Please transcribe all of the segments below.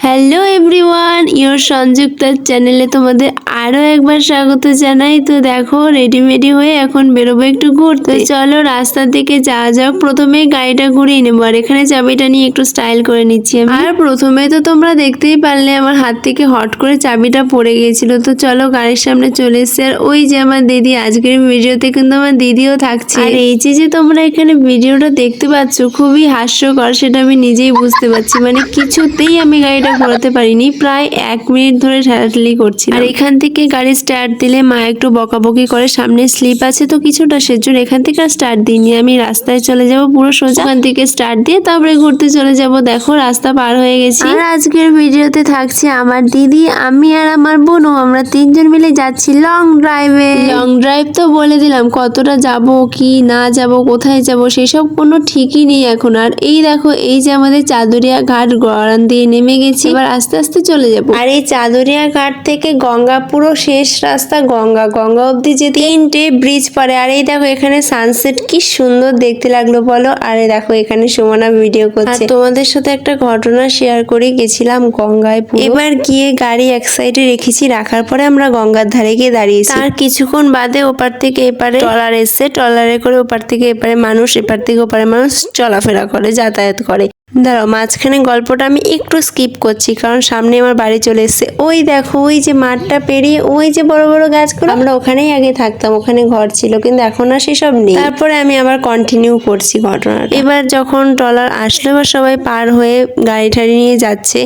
Hello everyone your সংযুক্তার চ্যানেলে তোমাদের আরও একবার স্বাগত জানাই। তো দেখো রেডিমেডি হয়ে এখন বেরোবো একটু ঘুরতে। চলো, রাস্তার দিকে যাওয়া যাক। প্রথমে গাড়িটা ঘুরিয়ে নেব, আর এখানে চাবিটা নিয়ে একটু স্টাইল করে নিচ্ছি আর প্রথমে তো তোমরা দেখতেই পারলে, আমার হাত থেকে হট করে চাবিটা পড়ে গিয়েছিল। তো চলো, গাড়ির সামনে চলে এসছে। আর ওই যে আমার দিদি, আজকের ভিডিওতে কিন্তু আমার দিদিও থাকছে। আর এই যে যে তোমরা এখানে ভিডিওটা দেখতে পাচ্ছ, খুবই হাস্যকর, সেটা আমি নিজেই বুঝতে পারছি। মানে কিছুতেই আমি গাড়িটা ঘোরাতে পারিনি। প্রায় এক মিনিট ধরে ঠেলাঠেলি করছি আর এখান থেকে গাড়ি স্টার্ট দিলে মা একটু বকাবকি করে সামনে স্লিপ আছে তো কিছুটা সেজন্য এখান থেকে স্টার্ট দিইনি। আমি রাস্তায় চলে যাব পুরো সোজা। ওখান থেকে স্টার্ট দিয়ে তারপরে ঘুরতে চলে যাব। দেখো রাস্তা পার হয়ে গেছি। আর আজকের ভিডিওতে থাকছে আমার দিদি আমি আর আমার বোনও। আমরা তিনজন মিলে যাচ্ছি লং ড্রাইভে লং ড্রাইভ তো বলে দিলাম কতটা যাব কি না যাব কোথায় যাব সেসব কোনো ঠিকই নেই এখন। আর এই দেখো এই যে আমাদের চাদরিয়া ঘাট গড়ান দিয়ে নেমে গেছি এবার আস্তে আস্তে চলে যাব। আর এই চাদরিয়া ঘাট থেকে গঙ্গা পুরো শেষ রাস্তা গঙ্গা। গঙ্গা অবধি যে তিনটে ব্রিজ পড়ে আর এই দেখো এখানে সানসেট কি সুন্দর দেখতে লাগল বলো। আর এই দেখো এখানে সুমনা ভিডিও করছে। আর তোমাদের সাথে একটা ঘটনা শেয়ার করে গেছিলাম গঙ্গায় এবার গিয়ে গাড়ি এক সাইডে রেখেছি রাখার পরে আমরা গঙ্গার ধারে গিয়ে দাঁড়িয়েছি। আর কিছুক্ষণ বাদে ওপার থেকে এপারে ট্রলার এসছে, ট্রলারে করে ওপার থেকে এপারে মানুষ, এপার থেকে ওপারে মানুষ চলাফেরা করে, যাতায়াত করে। দাঁড়াও, মাঝখানে গল্পটা আমি একটু স্কিপ করছি, কারণ সামনে আমার বাড়ি চলে এসছে। ওই দেখো, ওই যে মাঠটা পেরিয়ে ওই যে বড় বড় গাছগুলো, আমরা ওখানেই আগে থাকতাম, ওখানে ঘর ছিল, কিন্তু এখন আর সেসব নেই। তারপরে আমি আবার কন্টিনিউ করছি ঘটনাটা। এবার যখন ট্রলার আসলো, এবার সবাই পার হয়ে গাড়ি ঠাড়ি নিয়ে যাচ্ছে।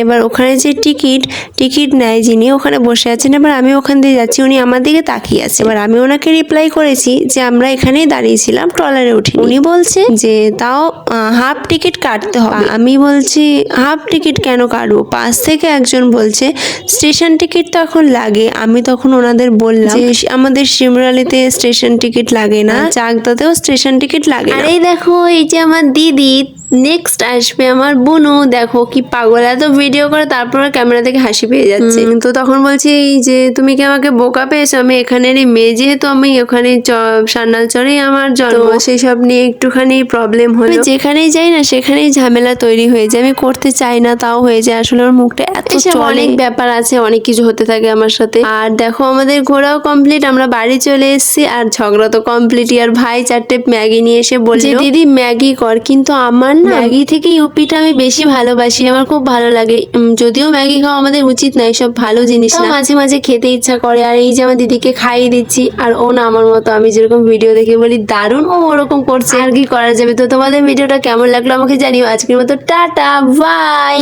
এবার ওখানে যে টিকিট টিকিট নেয় যিনি, ওখানে বসে আছেন। এবার আমি ওখান দিয়ে যাচ্ছি, উনি আমার দিকে তাকিয়ে আছে। এবার আমি ওনাকে রিপ্লাই করেছি যে আমরা এখানেই দাঁড়িয়েছিলাম, ট্রলারে উঠি উনি বলছে যে, তাও হাফ টিকিট কাটতে হবে। আমি বলছি হাফ টিকিট কেন কাটবো? পাশ থেকে একজন বলছে স্টেশন টিকিট তো এখন লাগে। আমি তখন ওনাদের বললাম যে আমাদের শিমরালিতে স্টেশন টিকিট লাগে না চাকদাতেও স্টেশন টিকিট লাগে আর এই দেখো এই যে আমার দিদি নেক্সট আসবে আমার বুনু। দেখো কি পাগল এত ভিডিও করে তারপর ক্যামেরা থেকে হাসি পেয়ে যাচ্ছে। তো তখন বলছি যে তুমি কি আমাকে বোকা পেয়েছ? আমি এখানেরই মেয়ে যেহেতু আমি ওখানে সান্নাল চরেই আমার জন্ম। সেই সব নিয়ে একটুখানি প্রবলেম হলো। যেখানেই যাই না সেখানেই ঝামেলা তৈরি হয়ে যায়। আমি করতে চাই না তাও হয়ে যায়। আসলে ওর মুখটা এত অনেক ব্যাপার আছে অনেক কিছু হতে থাকে আমার সাথে। আর দেখো আমাদের ঘোরাও কমপ্লিট আমরা বাড়ি চলে এসেছি আর ঝগড়া তো কমপ্লিট আর ভাই চারটে ম্যাগি নিয়ে এসে বলছে দিদি ম্যাগি কর কিন্তু আমার না ম্যাগি থেকে ইউপিটা আমি বেশি ভালোবাসি আমার খুব ভালো লাগে। যদিও ম্যাগি খাওয়া আমাদের উচিত না সব ভালো জিনিস না। মাঝে মাঝে খেতে ইচ্ছা করে আর এই যে আমার দিদিকে খাইয়ে দিচ্ছি আর ও না আমার মতো আমি যেরকম ভিডিও দেখে বলি দারুণ ও ওরকম করছে। আর কি করা যাবে? তো তোমাদের ভিডিওটা কেমন লাগল আমাকে জানিও। আজকের মতো টাটা বাই!